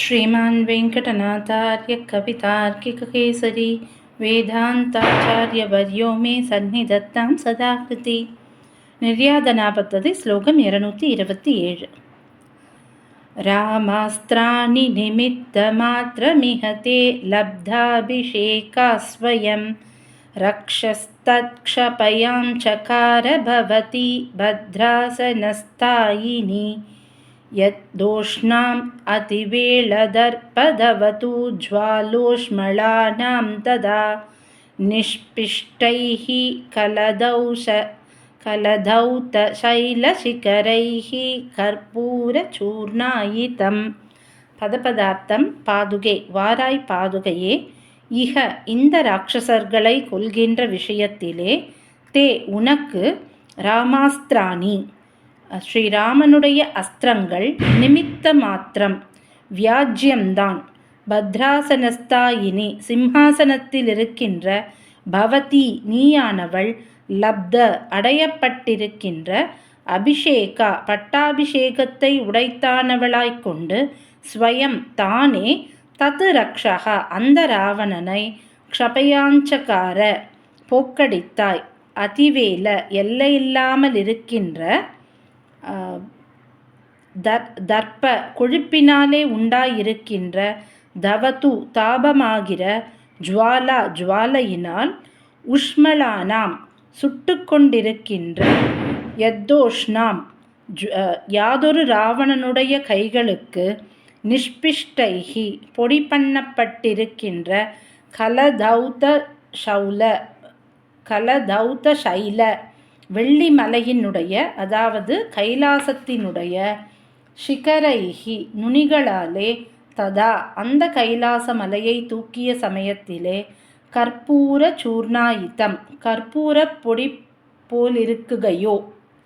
श्रीमान् वेङ्कटनाचार्यकवितार्किककेसरी वेदान्ताचार्यवर्यो मे सन्निधत्तां सदा कृति निर्यातना पद्धति श्लोकं एनूति इवति एल् रामास्त्राणि निमित्तमात्रमिहते लब्धाभिषेका स्वयं रक्षस्तत्क्षपयां चकार भवति भद्रासनस्तायिनी यद्दोष्णाम् अतिवेळदर्पदवतु ज्वालोष्मलानां तदा निष्पिष्टैः कलदौष कलधौतशैलशिखरैः கற்பூரச்சூர்ணாயிதம் பதபதார்த்தம் பாதுகை வாராய் பாதுகையே இக இந்த ராட்சசர்களை கொள்கின்ற விஷயத்திலே தே உனக்கு ராமாஸ்திராணி ஸ்ரீராமனுடைய அஸ்திரங்கள் நிமித்த மாத்திரம் வியாஜ்யம்தான். பத்ராசனஸ்தாயினி சிம்ஹாசனத்தில் இருக்கின்ற பவதி நீயானவள் லப்த அடையப்பட்டிருக்கின்ற அபிஷேகா பட்டாபிஷேகத்தை உடைத்தானவளாய்க் கொண்டு ஸ்வயம் தானே தது ரக்ஷகா அந்த ராவணனை க்ஷபயாஞ்சகார போக்கடித்தாய். அதிவேல எல்லையில்லாமல் இருக்கின்ற தர் தர்ப்ப கொழுப்பினாலே உண்டாயிருக்கின்ற தவது தாபமாகிற ஜுவாலா ஜுவாலையினால் உஷ்மலானாம் சுட்டு கொண்டிருக்கின்ற யத்தோஷ்ணாம் யாதொரு ராவணனுடைய கைகளுக்கு நிஷ்பிஷ்டைகி பொடி பண்ணப்பட்டிருக்கின்ற கலதௌத ஷௌல கலதௌத சைல வெள்ளி மலையினுடைய அதாவது கைலாசத்தினுடைய ஷிகரைஹி நுனிகளாலே ததா அந்த கைலாச மலையை தூக்கிய சமயத்திலே கற்பூர சூர்ணாயித்தம் கற்பூர பொடி போல் இருக்குகையோ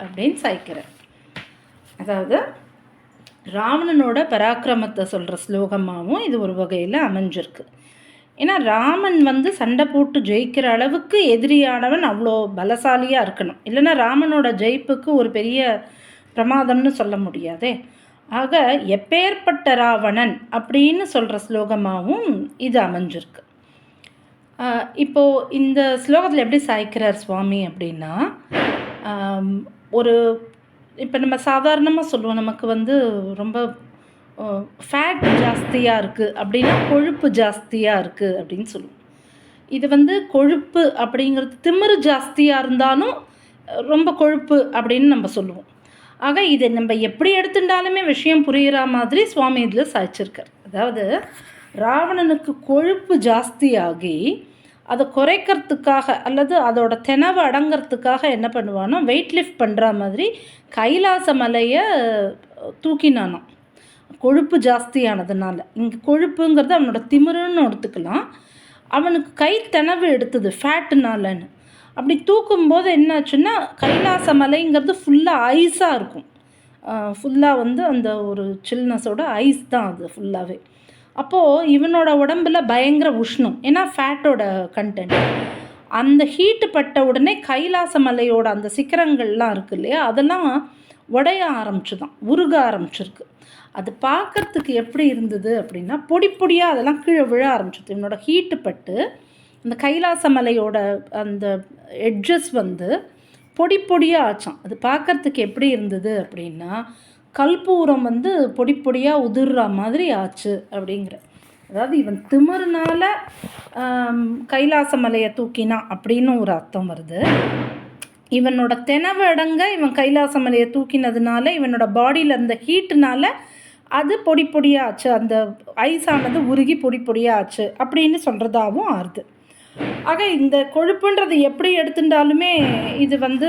அப்படின்னு சாய்க்கிறார். அதாவது ராவணனோட பராக்கிரமத்தை சொல்கிற ஸ்லோகமாகவும் இது ஒரு வகையில் அமைஞ்சிருக்கு. ஏன்னா ராமன் வந்து சண்டை போட்டு ஜெயிக்கிற அளவுக்கு எதிரியானவன் அவ்வளோ பலசாலியாக இருக்கணும். இல்லைன்னா ராமனோட ஜெயிப்புக்கு ஒரு பெரிய பிரமாதம்னு சொல்ல முடியாதே. ஆக எப்பேற்பட்ட ராவணன் அப்படின்னு சொல்கிற ஸ்லோகமாகவும் இது அமைஞ்சிருக்கு. இப்போது இந்த ஸ்லோகத்தில் எப்படி சாய்க்கிறார் சுவாமி அப்படின்னா ஒரு இப்போ நம்ம சாதாரணமாக சொல்லுவோம் நமக்கு வந்து ரொம்ப ஃபேட் ஜாஸ்தியாக இருக்குது அப்படின்னா கொழுப்பு ஜாஸ்தியாக இருக்குது அப்படின்னு சொல்லுவோம். இது வந்து கொழுப்பு அப்படிங்கிறது திமிரு ஜாஸ்தியாக இருந்தாலும் ரொம்ப கொழுப்பு அப்படின்னு நம்ம சொல்லுவோம். ஆக இதை நம்ம எப்படி எடுத்துட்டாலுமே விஷயம் புரிகிற மாதிரி சுவாமி இதில் சாய்ச்சிருக்கார். அதாவது ராவணனுக்கு கொழுப்பு ஜாஸ்தியாகி அதை குறைக்கிறதுக்காக அல்லது அதோட தெனவை அடங்கிறதுக்காக என்ன பண்ணுவானோ வெயிட் லிஃப்ட் பண்ணுற மாதிரி கைலாச மலையை தூக்கினானோ கொழுப்பு ஜாஸ்தியானதுனால. இங்கே கொழுப்புங்கிறது அவனோட திமிருன்னு எடுத்துக்கலாம். அவனுக்கு கை தெனவு எடுத்தது ஃபேட்டுனாலன்னு. அப்படி தூக்கும்போது என்னாச்சுன்னா கைலாச மலைங்கிறது ஃபுல்லாக ஐஸாக இருக்கும் ஃபுல்லாக வந்து அந்த ஒரு சில்னஸோட ஐஸ் தான் அது ஃபுல்லாகவே அப்போது இவனோட உடம்புல பயங்கர உஷ்ணம். ஏன்னா ஃபேட்டோட கண்டென்ட் அந்த ஹீட்டு பட்ட உடனே கைலாச மலையோட அந்த சிக்கரங்கள்லாம் இருக்குது இல்லையா? அதெல்லாம் உடைய ஆரம்பிச்சுதான் உருக ஆரம்பிச்சிருக்கு. அது பார்க்குறதுக்கு எப்படி இருந்தது அப்படின்னா பொடி பொடியாக அதெல்லாம் கீழே விழ ஆரம்பிச்சிது. இவனோட ஹீட்டு பட்டு அந்த கைலாச மலையோட அந்த எட்ஜஸ் வந்து பொடி பொடியாக ஆச்சான் அது பார்க்குறதுக்கு எப்படி இருந்தது அப்படின்னா கல்பூரம் வந்து பொடி பொடியாக உதிர்ற மாதிரி ஆச்சு அப்படிங்கிற. அதாவது இவன் திமிருனால கைலாச மலையை தூக்கினான் அப்படின்னு ஒரு அர்த்தம் வருது. இவனோட தெனவு அடங்க இவன் கைலாச மலையை தூக்கினதுனால இவனோட பாடியில் இருந்த ஹீட்டுனால அது பொடி பொடியாச்சு அந்த ஐஸானது உருகி பொடி பொடியாச்சு அப்படின்னு சொல்கிறதாகவும் ஆறுது. ஆக இந்த கொழுப்புன்றது எப்படி எடுத்துட்டாலுமே இது வந்து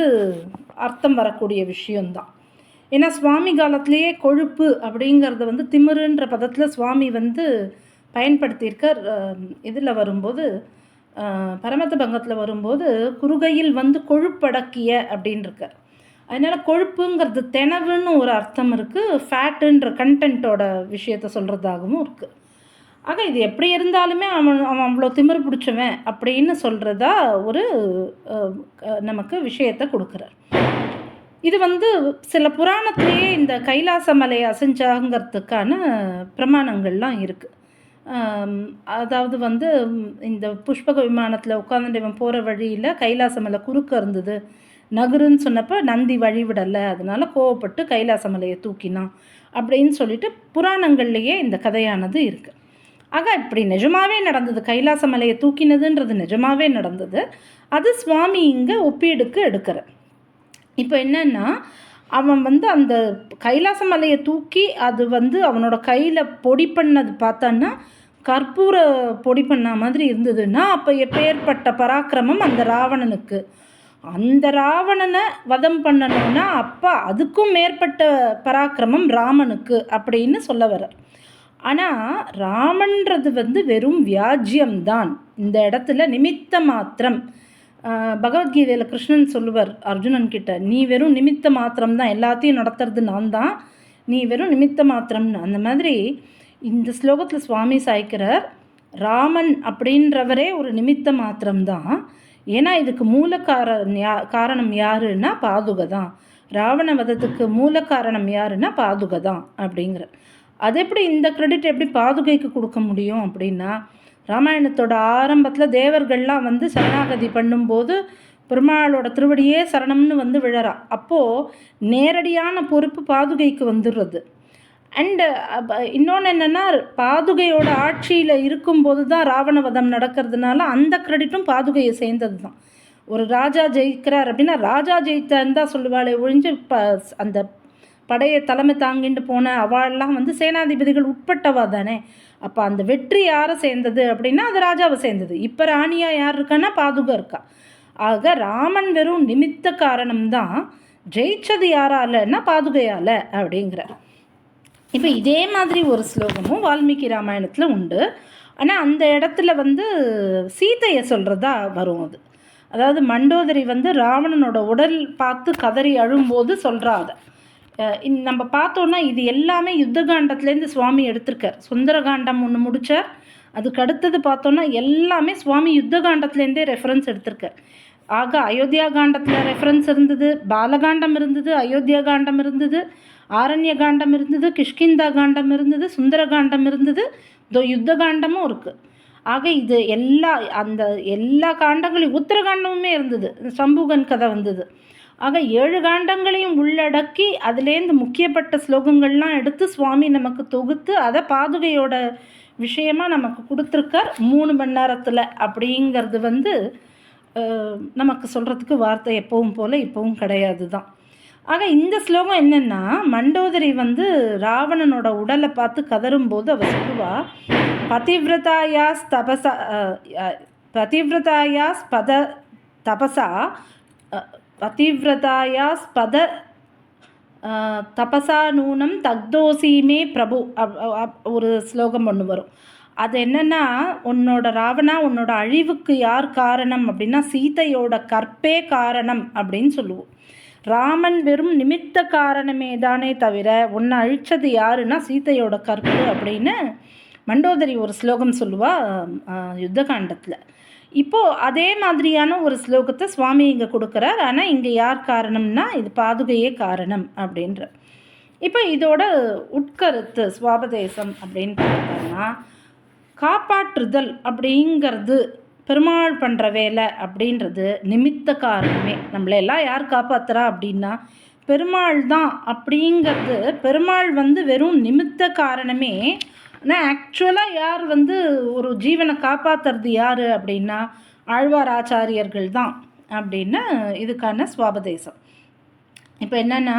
அர்த்தம் வரக்கூடிய விஷயந்தான் ஏன்னா சுவாமி காலத்திலேயே கொழுப்பு அப்படிங்கிறத வந்து திமிருன்ற பதத்தில் சுவாமி வந்து பயன்படுத்தியிருக்கார். இதில் வரும்போது பரமத்த பங்கத்தில் வரும்போது குறுகையில் வந்து கொழுப்படக்கிய அப்படின்னு இருக்கார் அதனால் கொழுப்புங்கிறது தெனவுன்னு ஒரு அர்த்தம் இருக்குது ஃபேட்டுன்ற கண்டென்ட்டோட விஷயத்த சொல்கிறதாகவும் இருக்குது ஆக இது எப்படி இருந்தாலுமே அவன் அவன் அவ்வளோ திமிர் பிடிச்சவன் அப்படின்னு சொல்கிறதா ஒரு நமக்கு விஷயத்தை கொடுக்குறார். இது வந்து சில புராணத்திலேயே இந்த கைலாச மலையை அசைஞ்சாங்கிறதுக்கான பிரமாணங்கள்லாம் இருக்குது அதாவது வந்து இந்த புஷ்பக விமானத்தில் உட்காந்துட்டு இவன் போகிற வழியில் கைலாசமலை குறுக்க இருந்தது. நகருன்னு சொன்னப்போ நந்தி வழிவிடலை அதனால் கோவப்பட்டு கைலாச மலையை தூக்கினான் அப்படின்னு சொல்லிட்டு புராணங்கள்லேயே இந்த கதையானது இருக்குது ஆக இப்படி நிஜமாவே நடந்தது. கைலாச மலையை தூக்கினதுன்றது நிஜமாவே நடந்தது. அது சுவாமி இங்கே ஒப்பீடுக்கு எடுக்கிற. இப்போ என்னென்னா அவன் வந்து அந்த கைலாச மலையை தூக்கி அது வந்து அவனோட கையில் பொடி பண்ணது பார்த்தான்னா கற்பூர பொடி பண்ண மாதிரி இருந்ததுன்னா அப்போ எப்பேற்பட்ட பராக்கிரமம் அந்த ராவணனுக்கு. அந்த ராவணனை வதம் பண்ணணும்னா அப்போ அதுக்கும் மேற்பட்ட பராக்கிரமம் ராமனுக்கு அப்படின்னு சொல்ல வர ஆனால் ராமன்றது வந்து வெறும் வியாஜ்யம்தான். இந்த இடத்துல நிமித்த மாத்திரம் பகவத்கீதையில் கிருஷ்ணன் சொல்லுவார் அர்ஜுனன் கிட்ட நீ வெறும் நிமித்த மாத்திரம் தான் எல்லாத்தையும் நடத்துறது நான் தான் நீ வெறும் நிமித்த மாத்திரம்னு. அந்த மாதிரி இந்த ஸ்லோகத்தில் சுவாமி சாய்க்கிறார் ராமன் அப்படின்றவரே ஒரு நிமித்த மாத்திரம்தான். ஏன்னா இதுக்கு மூல காரணம் யா காரணம் யாருன்னா பாதுகை தான் ராவண வதத்துக்கு மூல காரணம் யாருன்னா பாதுகை தான் அப்படிங்கிற அது எப்படி இந்த கிரெடிட் எப்படி பாதுகைக்கு கொடுக்க முடியும் அப்படின்னா ராமாயணத்தோட ஆரம்பத்தில் தேவர்கள்லாம் வந்து சரணாகதி பண்ணும்போது பெருமாளோட திருவடியே சரணம்னு வந்து விழறா. அப்போது நேரடியான பொறுப்பு பாதுகைக்கு வந்துடுறது அண்டு இன்னொன்று என்னென்னா பாதுகையோட ஆட்சியில் இருக்கும்போது தான் ராவணவதம் நடக்கிறதுனால அந்த கிரெடிட்டும் பாதுகையை சேர்ந்தது தான் ஒரு ராஜா ஜெயிக்கிறார் அப்படின்னா ராஜா ஜெயித்தன்னு தான் சொல்லுவாளே ஒழிஞ்சு ப அந்த படையை தலைமை தாங்கிட்டு போன அவள்லாம் வந்து சேனாதிபதிகள் உட்பட்டவா தானே? அப்போ அந்த வெற்றி யாரை சேர்ந்தது அப்படின்னா அது ராஜாவை சேர்ந்தது. இப்போ ராணியாக யார் இருக்கான்னா பாதுகா இருக்கா. ஆக ராமன் வெறும் நிமித்த காரணம்தான் ஜெயிச்சது யாராலன்னா பாதுகையால் அப்படிங்கிற இப்போ இதே மாதிரி ஒரு ஸ்லோகமும் வால்மீகி ராமாயணத்தில் உண்டு. ஆனால் அந்த இடத்துல வந்து சீதையை சொல்கிறதா வரும் அது. அதாவது மண்டோதரி வந்து ராவணனோட உடல் பார்த்து கதறி அழும்போது சொல்கிறா அதை. நம்ம பார்த்தோன்னா இது எல்லாமே யுத்த காண்டத்துலேருந்து சுவாமி எடுத்திருக்கார். சுந்தர காண்டம் ஒன்று முடித்தார் அதுக்கு அடுத்தது பார்த்தோன்னா எல்லாமே சுவாமி யுத்த காண்டத்துலேருந்தே ரெஃபரன்ஸ் எடுத்திருக்கார். ஆக அயோத்தியா காண்டத்தில் ரெஃபரன்ஸ் இருந்தது பாலகாண்டம் இருந்தது அயோத்தியா காண்டம் இருந்தது ஆரண்ய காண்டம் இருந்தது கிஷ்கிந்தா காண்டம் இருந்தது சுந்தர காண்டம் இருந்தது இதோ யுத்த காண்டமும் இருக்குது ஆக இது எல்லா அந்த எல்லா காண்டங்களையும் உத்தரகாண்டமுமே இருந்தது. சம்புகன் கதை வந்தது. ஆக ஏழு காண்டங்களையும் உள்ளடக்கி அதுலேருந்து முக்கியப்பட்ட ஸ்லோகங்கள்லாம் எடுத்து சுவாமி நமக்கு தொகுத்து அதை பாதுகையோட விஷயமாக நமக்கு கொடுத்துருக்கார். மூணு மணி நேரத்தில் அப்படிங்கிறது வந்து நமக்கு சொல்கிறதுக்கு வார்த்தை எப்பவும் போல் இப்போவும் கிடையாது தான் ஆக இந்த ஸ்லோகம் என்னென்னா மண்டோதரி வந்து ராவணனோட உடலை பார்த்து கதரும்போது அவள் சொல்லுவா பதிவிரதாயாஸ் தபசா பதிவிரதாயாஸ் பத தபசா பதிவிரதாயா ஸ்பத தபசா நூனம் தக்தோசிமே பிரபு ஒரு ஸ்லோகம் ஒன்று வரும். அது என்னென்னா உன்னோட ராவணா உன்னோட அழிவுக்கு யார் காரணம் அப்படின்னா சீதையோட கற்பே காரணம் அப்படின்னு சொல்லுவோம். ராமன் வெறும் நிமித்த காரணமே தானே தவிர உன்னை அழித்தது யாருன்னா சீதையோட கற்பு அப்படின்னு மண்டோதரி ஒரு ஸ்லோகம் சொல்லுவா யுத்த காண்டத்தில் இப்போது அதே மாதிரியான ஒரு ஸ்லோகத்தை சுவாமி இங்கே கொடுக்குறார். ஆனால் இங்கே யார் காரணம்னா இது பாதுகையே காரணம் அப்படின்ற. இப்போ இதோட உட்கருத்து சுவாபதேசம் அப்படின்னு பார்த்தோம்னா காப்பாற்றுதல் அப்படிங்கிறது பெருமாள் பண்ணுற வேலை அப்படின்றது நிமித்த காரணமே. நம்மளெல்லாம் யார் காப்பாற்றுறா அப்படின்னா பெருமாள் தான் அப்படிங்கிறது பெருமாள் வந்து வெறும் நிமித்த காரணமே ஆனால் ஆக்சுவலாக யார் வந்து ஒரு ஜீவனை காப்பாற்றுறது யார் அப்படின்னா ஆழ்வார் ஆச்சாரியர்கள் தான் அப்படின்னு இதுக்கான சுவாபதேசம். இப்போ என்னென்னா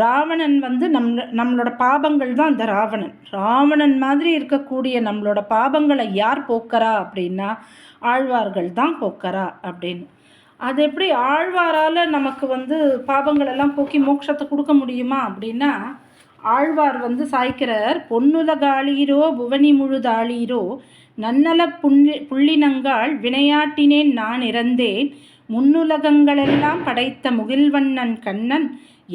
ராவணன் வந்து நம் நம்மளோட பாபங்கள் தான் இந்த ராவணன். ராவணன் மாதிரி இருக்கக்கூடிய நம்மளோட பாபங்களை யார் போக்கறா அப்படின்னா ஆழ்வார்கள் தான் போக்கறா அப்படின்னு. அது எப்படி ஆழ்வாரால் நமக்கு வந்து பாபங்களெல்லாம் போக்கி மோட்சத்தை கொடுக்க முடியுமா அப்படின்னா ஆழ்வார் வந்து சாய்க்கிறார் பொன்னுலகாளீரோ புவனி முழுதாளீரோ நன்னல புள்ளி புள்ளினங்கால் வினையாட்டினேன் நான் இறந்தேன். முன்னுலகங்களெல்லாம் படைத்த முகில்வண்ணன் கண்ணன்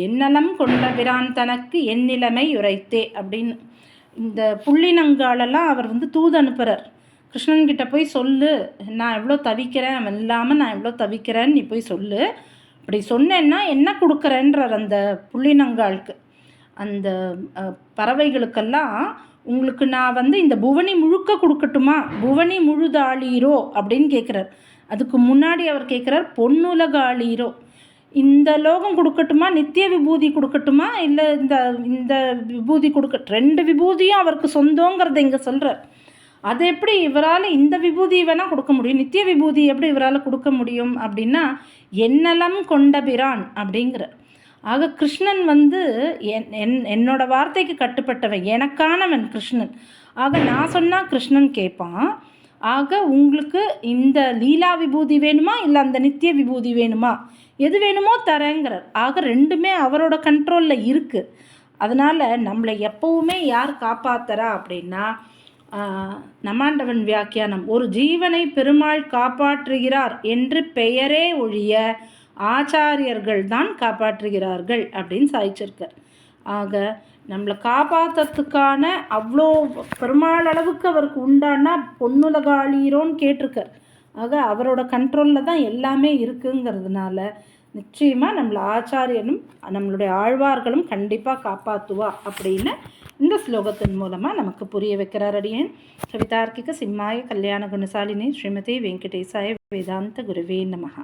என்னலம் கொண்ட பிரான் தனக்கு என் நிலைமை உரைத்தே அப்படின்னு இந்த புள்ளினங்காலெல்லாம் அவர் வந்து தூது அனுப்புகிறார் கிருஷ்ணன்கிட்ட போய் சொல்லு நான் எவ்வளோ தவிக்கிறேன் அவன் இல்லாமல் நான் எவ்வளோ தவிக்கிறேன்னு நீ போய் சொல்லு. அப்படி சொன்னேன்னா என்ன கொடுக்குறேன்றார் அந்த புள்ளினங்காளுக்கு அந்த பறவைகளுக்கெல்லாம் உங்களுக்கு நான் வந்து இந்த புவனி முழுக்க கொடுக்கட்டுமா? புவனி முழுதாளீரோ? அப்படின்னு கேட்குறார் அதுக்கு முன்னாடி அவர் கேட்குறார் பொன்னுலகாளீரோ. இந்த லோகம் கொடுக்கட்டுமா? நித்திய விபூதி கொடுக்கட்டுமா? இல்லை இந்த இந்த விபூதி கொடுக்க ரெண்டு விபூதியும் அவருக்கு சொந்தங்கிறத இங்கே சொல்கிறார் அது எப்படி இவரால் இந்த விபூதி வேணால் கொடுக்க முடியும்? நித்திய விபூதி எப்படி இவரால் கொடுக்க முடியும்? அப்படின்னா என்னலம் கொண்ட பிரான் அப்படிங்கிற ஆக கிருஷ்ணன் வந்து என் என் என்னோட வார்த்தைக்கு கட்டுப்பட்டவன் எனக்கானவன் கிருஷ்ணன். ஆக நான் சொன்னால் கிருஷ்ணன் கேட்பான் ஆக உங்களுக்கு இந்த லீலா விபூதி வேணுமா? இல்லை அந்த நித்திய விபூதி வேணுமா? எது வேணுமோ தரேங்கிறார். ஆக ரெண்டுமே அவரோட கண்ட்ரோலில் இருக்குது அதனால் நம்மளை எப்போவுமே யார் காப்பாத்துறா அப்படின்னா நமாண்டவன் வியாக்கியானம். ஒரு ஜீவனை பெருமாள் காப்பாற்றுகிறார் என்று பெயரே ஒழிய ஆச்சாரியர்கள் தான் காப்பாற்றுகிறார்கள் அப்படின்னு சாய்ச்சிருக்கார் ஆக நம்மளை காப்பாற்றுறதுக்கான அவ்வளோ பெருமாள் அளவுக்கு அவருக்கு உண்டானா பொன்னுலகாளீரோன்னு கேட்டிருக்கார். ஆக அவரோட கண்ட்ரோலில் தான் எல்லாமே இருக்குங்கிறதுனால நிச்சயமாக நம்மளை ஆச்சாரியனும் நம்மளுடைய ஆழ்வார்களும் கண்டிப்பாக காப்பாற்றுவா அப்படின்னு இந்த ஸ்லோகத்தின் மூலமாக நமக்கு புரிய வைக்கிறார் அடியேன். கவிதார்க்கிக சிம்மாய கல்யாண குணசாலினி ஸ்ரீமதி வெங்கடேசாய வேதாந்த குருவே நமகா